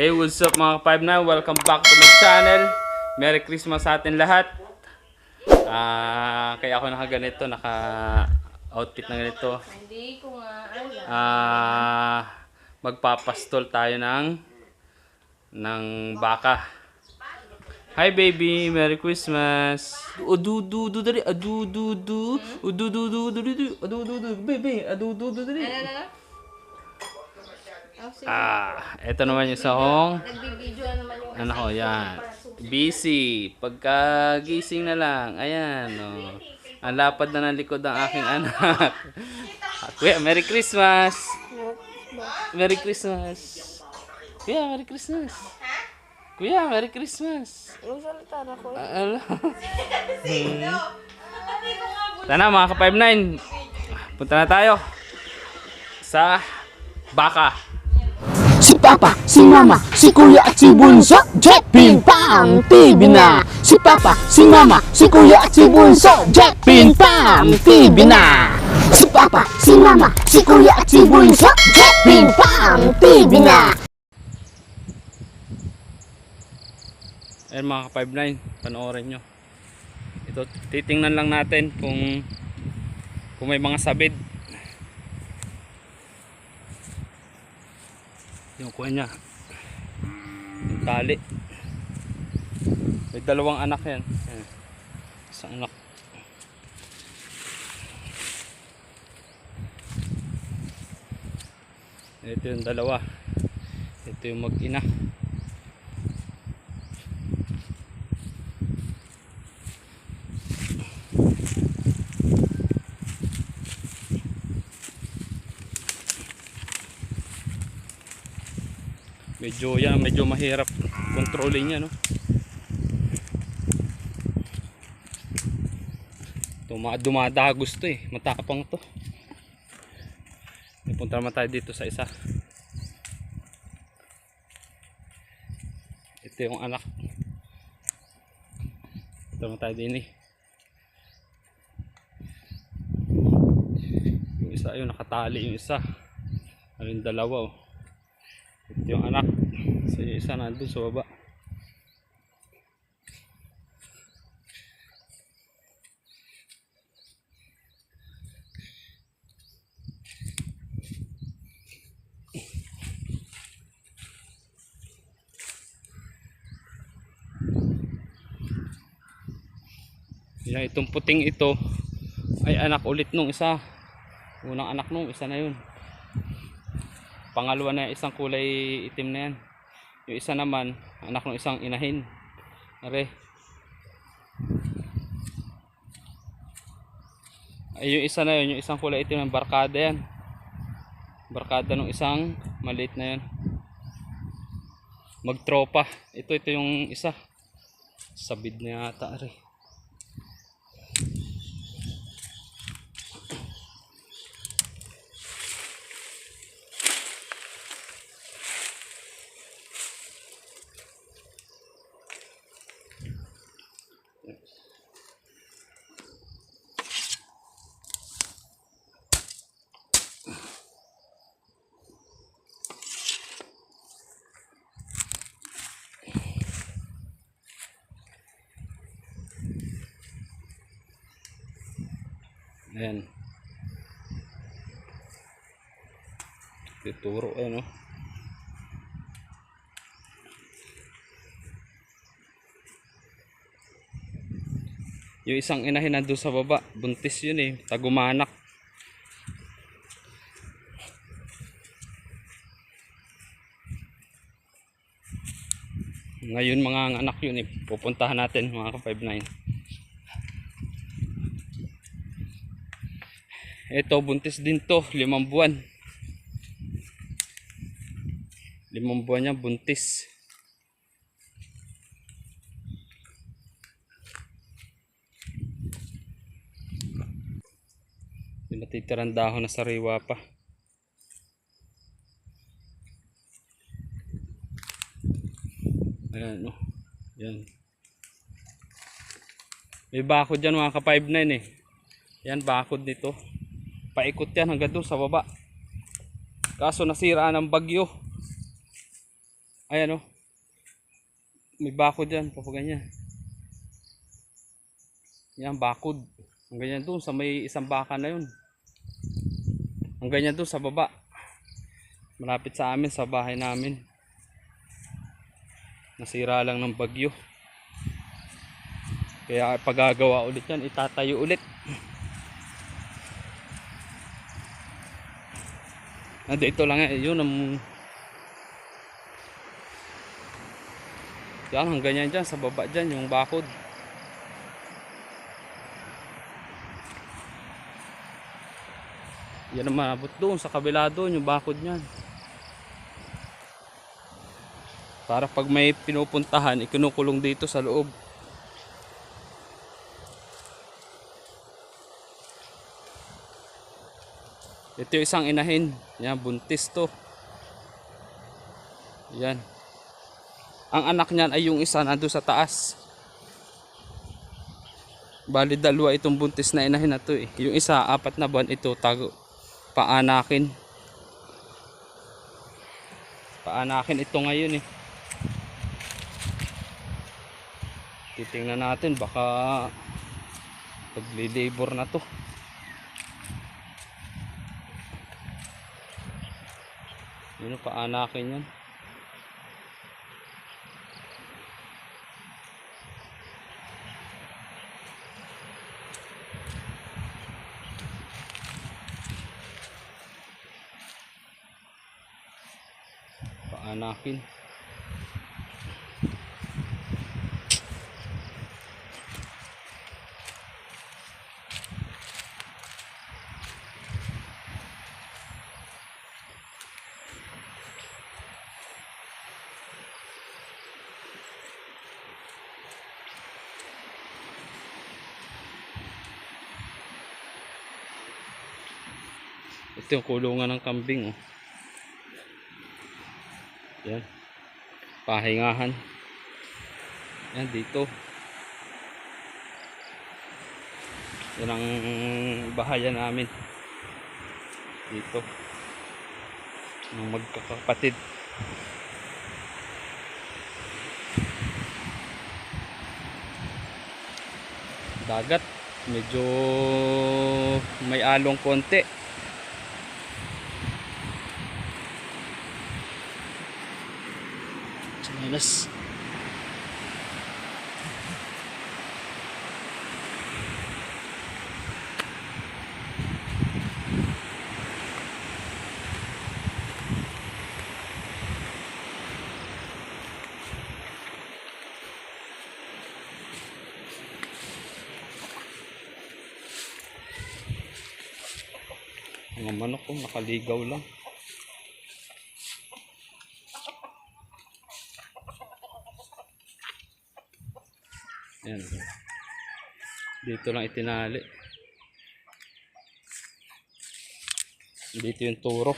Hey, what's up mga ka-5 na? Welcome back to my channel. Merry Christmas sa atin lahat. Ah, kaya ako nakaganito, naka outfit na ganito. Hindi ko nga alam. Ah, magpapastol tayo ng ng baka. Hi baby, Merry Christmas. Adu du du dali, adu du du, adu du du du du, adu du du, baby, adu du du dali. Ano, Ah, eto naman yung sahong. Nagbibideo naman yung Ano ko, yan. Busy. Pagkagising na lang. Ayan, oh. Ang lapad na ng likod ng aking anak. Kuya, Merry Christmas! Merry Christmas! Kuya, Merry Christmas! Kuya, Merry Christmas! Yung salita na ko. Ah, ala. Hmm. Tana mga ka-59. Punta na tayo sa baka. Si Papa, si Mama, si Kuya at si Bunso, Jet Ping Pang TV na! Si Papa, si Mama, si Kuya at si Bunso, Jet Ping Pang TV na! Si Papa, si Mama, si Kuya at si Bunso, Jet Ping Pang TV na! Ayan mga ka-59, panoorin nyo. Ito, titingnan lang natin kung kung may mga sabid. Yung kuha niya. Yung tali. May dalawang anak yan. Isang anak. Ito yung dalawa. Ito yung mag-ina. Medyo yan, medyo mahirap kontrolin yan, no? Tuma dumadagos to eh, matapang to. Napunta naman tayo dito sa isa. Ito yung anak. Ito naman tayo din eh. Yung isa yun, nakatali yung isa. Ano yung dalawa oh. Ito yung anak. So yung isa nandun sa baba. Yan, itong puting ito ay anak ulit nung isa. Unang anak nung isa na yun. Pangalawa na isang kulay itim na yan. Yung isa naman, anak ng isang inahin. Are. Ay, yung isa na yun, yung isang kulay itim ng barkada yan. Barkada ng isang maliit na yan. Magtropa. Ito, ito yung isa. Sabid na yata, are. Ayan. Tuturo eh no. Yung isang inahin nandun sa baba, buntis yun eh, tagumanak. Ngayon mga anak yun eh, pupuntahan natin mga ka-59. Ito, buntis din to, limang buwan. Limang buwan niya, buntis. Natitirang dahon na sariwa pa. Ayan, no. Yan. May bakod dyan mga ka-59 eh. Yan, bakod nito. Paikot yan hanggang doon sa baba. Kaso nasira ng bagyo. Ayan oh. May bakod yan, papaganyan. Yan, bakod. Ang ganyan doon sa may isang baka na yun. Ang ganyan doon sa baba. Malapit sa amin, sa bahay namin. Nasira lang ng bagyo. Kaya pagagawa ulit yan, itatayo ulit. Nandito lang eh, yun ang... Yan, ang ganyan dyan, sa baba dyan, yung bakod. Yan ang maabot doon, sa kabila doon, yung bakod niyan. Para pag may pinupuntahan, ikinukulong dito sa loob. Ito yung isang inahin. Yan, buntis to. Yan. Ang anak niyan ay yung isa nando sa taas. Bali dalawa itong buntis na inahin na to eh. Yung isa, apat na buwan ito, tago, paanakin. Paanakin ito ngayon eh. Titingnan natin, baka pagli-labor na to. Yun ang paanakin yan. Paanakin. Ito yung kulungan ng kambing oh. Yan. Pahingahan. Yan dito. Yan ang bahayan namin. Dito. Ng magkakapatid. Dagat. Medyo may along konti. Chinelas. Mga manok ko nakaligaw lang. Yan. Dito lang itinali. Dito yung turo.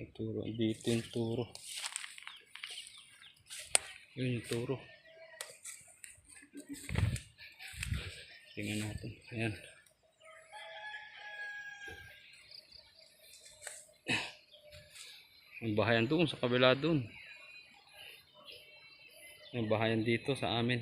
Yung turo. Dito yung turo. Yun yung turo. Tingnan natin. Ayan. Ang bahayan doon sa kabila doon. Yung bahayan dito sa amin.